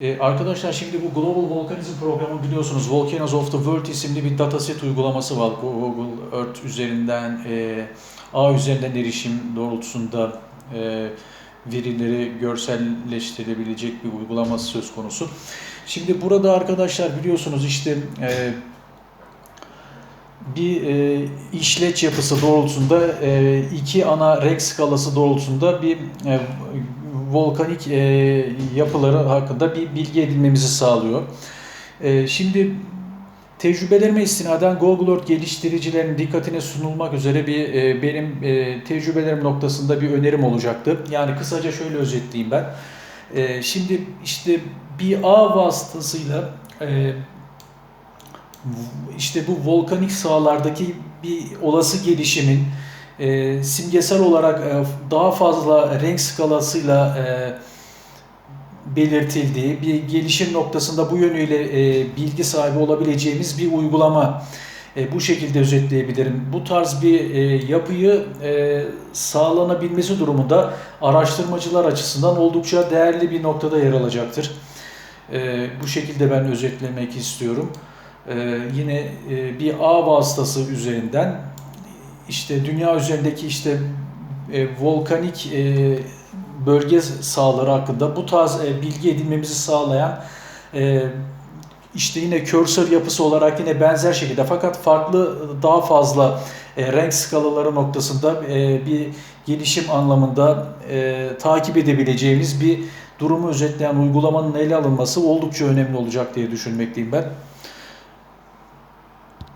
Ee, arkadaşlar şimdi bu Global Volcanism programı biliyorsunuz Volcanoes of the World isimli bir dataset uygulaması var. Google Earth üzerinden, e, ağ üzerinden erişim doğrultusunda e, verileri görselleştirebilecek bir uygulaması söz konusu. Şimdi burada arkadaşlar biliyorsunuz işte e, bir e, işleç yapısı doğrultusunda e, iki ana renk skalası doğrultusunda bir e, volkanik e, yapıları hakkında bir bilgi edinmemizi sağlıyor. E, şimdi tecrübelerime istinaden Google Earth geliştiricilerinin dikkatine sunulmak üzere bir e, benim e, tecrübelerim noktasında bir önerim olacaktı. Yani kısaca şöyle özetleyeyim ben. E, şimdi işte bir ağ vasıtasıyla e, işte bu volkanik sahalardaki bir olası gelişimin e, simgesel olarak e, daha fazla renk skalasıyla e, belirtildiği bir gelişim noktasında bu yönüyle e, bilgi sahibi olabileceğimiz bir uygulama. E, bu şekilde özetleyebilirim. Bu tarz bir e, yapıyı e, sağlanabilmesi durumunda araştırmacılar açısından oldukça değerli bir noktada yer alacaktır. E, bu şekilde ben özetlemek istiyorum. E, yine e, bir ağ vasıtası üzerinden işte dünya üzerindeki işte e, volkanik e, bölge sahaları hakkında bu tarz e, bilgi edinmemizi sağlayan e, işte yine cursor yapısı olarak yine benzer şekilde fakat farklı daha fazla e, renk skalaları noktasında e, bir gelişim anlamında e, takip edebileceğimiz bir durumu özetleyen uygulamanın ele alınması oldukça önemli olacak diye düşünmekteyim ben.